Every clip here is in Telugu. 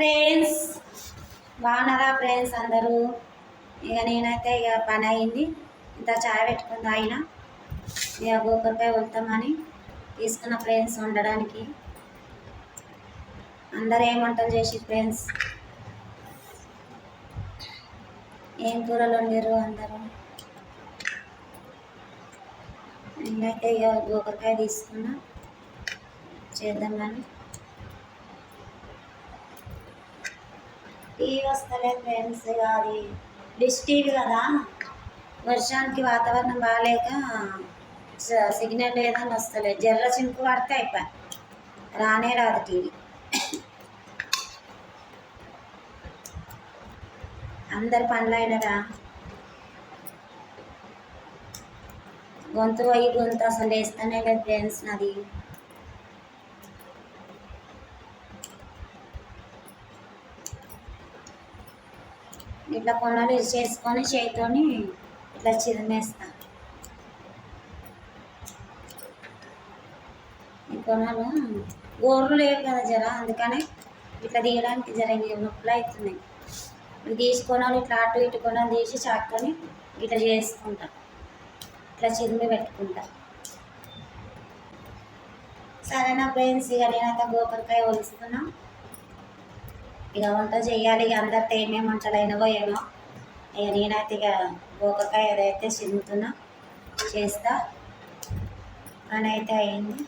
ఫ్రెండ్స్. బాగున్నారా ఫ్రెండ్స్ అందరూ? ఇక నేనైతే ఇక పని అయింది. ఇంత చాయ్ పెట్టుకుని తాగిన ఇక గోకరకాయ వెళ్తామని తీసుకున్న ఫ్రెండ్స్ వండడానికి. అందరు ఏం వంటలు చేసి ఫ్రెండ్స్? ఏం కూరలు వండారు అందరూ? నేనైతే ఇక గోకరకాయ తీసుకున్నా. చేద్దామని. టీవీ వస్తలే ఫ్రెండ్స్ అది డిష్ టీవీ కదా. వర్షానికి వాతావరణం బాగాలేక సిగ్నల్ లేదని వస్తలేదు. జర్ర చింపు పడితే అయిపోయి. రానే రాదు టీవీ. అందరు పనులు అయినరా? గొంతు పోయి గొంతు అసలు వేస్తానే లేదు ఫ్రెండ్స్ నాది. ఇట్లా కొనలు చేసుకొని చేతితోని ఇట్లా చిరిమేస్తా. ఈ కొనలు గోర్లు లేవు కదా జర అందుకని ఇట్లా తీయడానికి జర నొప్పులు అవుతున్నాయి ఇవి తీసుకొని ఇట్లా అటు ఇటు కొనలు తీసి చాక్కొని ఇట్లా చేసుకుంటా. ఇట్లా చిరిమి పెట్టుకుంటా. సరేనా ఫ్రెండ్స్ ఇక నేనైతే గోకరకాయ ఒలుస్తున్నా. ఇక వంట చేయాలి ఇక అందరితో ఏమేమి వంటలు అయినవో ఏమో ఇక నేనైతే ఇక గోకకాయ ఏదైతే చిరుగుతున్నా చేస్తా. అని అయితే అయింది.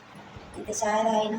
ఇంత చాయ్ తాగిన.